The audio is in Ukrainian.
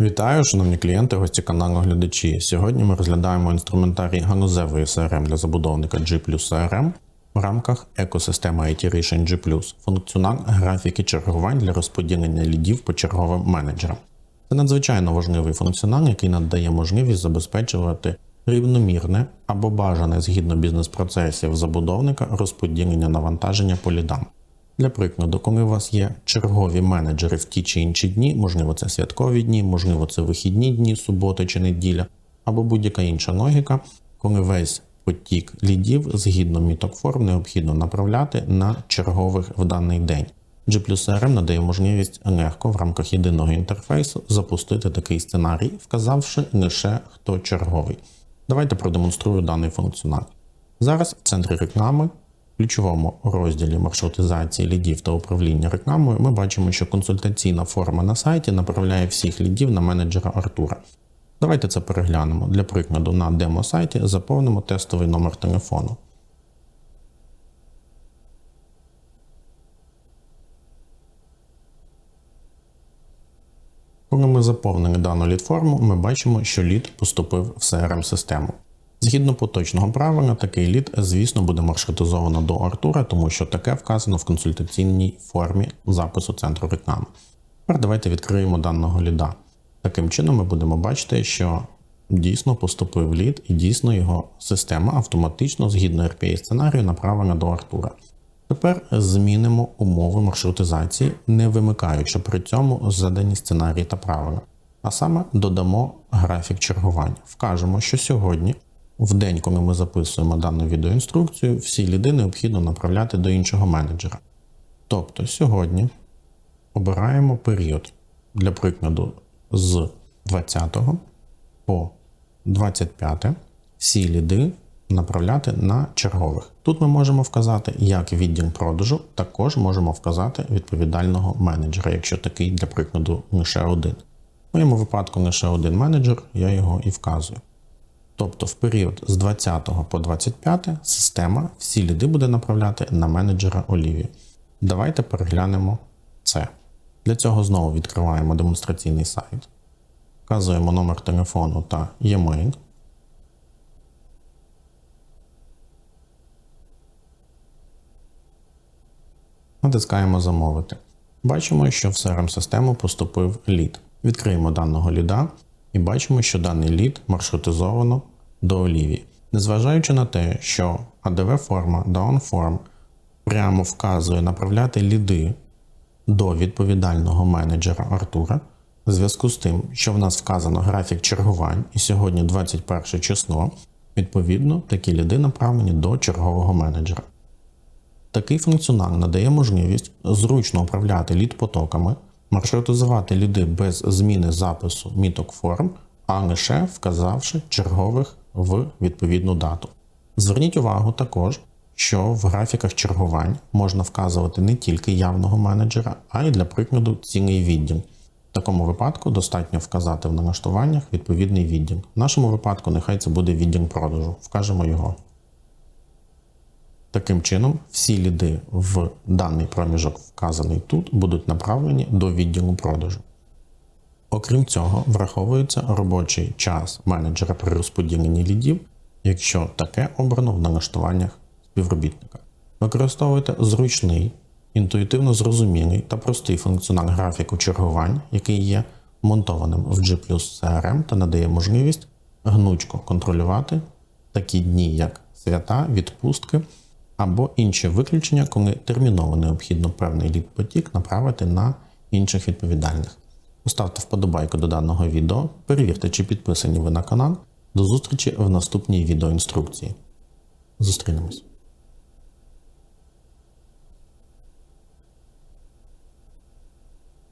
Вітаю, шановні клієнти, гості каналу глядачі. Сьогодні ми розглядаємо інструментарій ганузевої CRM для забудовника G CRM в рамках екосистеми IT рішень G функціонал графіки чергувань для розподілення лідів по черговим менеджерам. Це надзвичайно важливий функціонал, який надає можливість забезпечувати рівномірне або бажане згідно бізнес-процесів забудовника розподілення навантаження по лідам. Для прикладу, коли у вас є чергові менеджери в ті чи інші дні, можливо, це святкові дні, можливо, це вихідні дні, субота чи неділя, або будь-яка інша логіка, коли весь потік лідів згідно міток форм необхідно направляти на чергових в даний день. G CRM надає можливість легко в рамках єдиного інтерфейсу запустити такий сценарій, вказавши лише хто черговий. Давайте продемонструю даний функціонал. Зараз в центрі реклами ключовому розділі маршрутизації лідів та управління рекламою ми бачимо, що консультаційна форма на сайті направляє всіх лідів на менеджера Артура. Давайте це переглянемо. Для прикладу, на демо-сайті заповнимо тестовий номер телефону. Коли ми заповнили дану лід-форму, ми бачимо, що лід поступив в CRM-систему. Згідно поточного правила, такий лід, звісно, буде маршрутизовано до Артура, тому що таке вказано в консультаційній формі запису центру реклами. Тепер давайте відкриємо даного ліда. Таким чином ми будемо бачити, що дійсно поступив лід і дійсно його система автоматично згідно RPA сценарію направлена до Артура. Тепер змінимо умови маршрутизації, не вимикаючи при цьому задані сценарії та правила. А саме додамо графік чергувань. Вкажемо, що сьогодні в день, коли ми записуємо дану відеоінструкцію, всі ліди необхідно направляти до іншого менеджера. Тобто сьогодні обираємо період для прикладу з 20 по 25 всі ліди направляти на чергових. Тут ми можемо вказати як відділ продажу, також можемо вказати відповідального менеджера, якщо такий, для прикладу, лише один. В моєму випадку лише один менеджер, я його і вказую. Тобто в період з 20 по 25 система всі ліди буде направляти на менеджера Оліві. Давайте переглянемо це. Для цього знову відкриваємо демонстраційний сайт, вказуємо номер телефону та e-mail. Натискаємо Замовити. Бачимо, що в crm систему поступив лід. Відкриємо даного ліда і бачимо, що даний лід маршрутизовано до Олівії. Незважаючи на те, що ADV-форма DownForm прямо вказує направляти ліди до відповідального менеджера Артура, в зв'язку з тим, що в нас вказано графік чергувань, і сьогодні 21 число, відповідно, такі ліди направлені до чергового менеджера. Такий функціонал надає можливість зручно управляти лід-потоками, маршрутизувати ліди без зміни запису міток форм, а лише вказавши чергових в відповідну дату. Зверніть увагу також, що в графіках чергувань можна вказувати не тільки явного менеджера, а й для прикладу цілий відділ. В такому випадку достатньо вказати в налаштуваннях відповідний відділ. В нашому випадку нехай це буде відділ продажу, вкажемо його. Таким чином, всі ліди в даний проміжок, вказаний тут, будуть направлені до відділу продажу. Окрім цього, враховується робочий час менеджера при розподіленні лідів, якщо таке обрано в налаштуваннях співробітника. Використовуйте зручний, інтуїтивно зрозумілий та простий функціонал графіку чергувань, який є монтованим в G CRM та надає можливість гнучко контролювати такі дні, як свята, відпустки або інші виключення, коли терміново необхідно певний лід-потік направити на інших відповідальних. Поставте вподобайку до даного відео, перевірте, чи підписані ви на канал. До зустрічі в наступній відеоінструкції. Зустрінемось.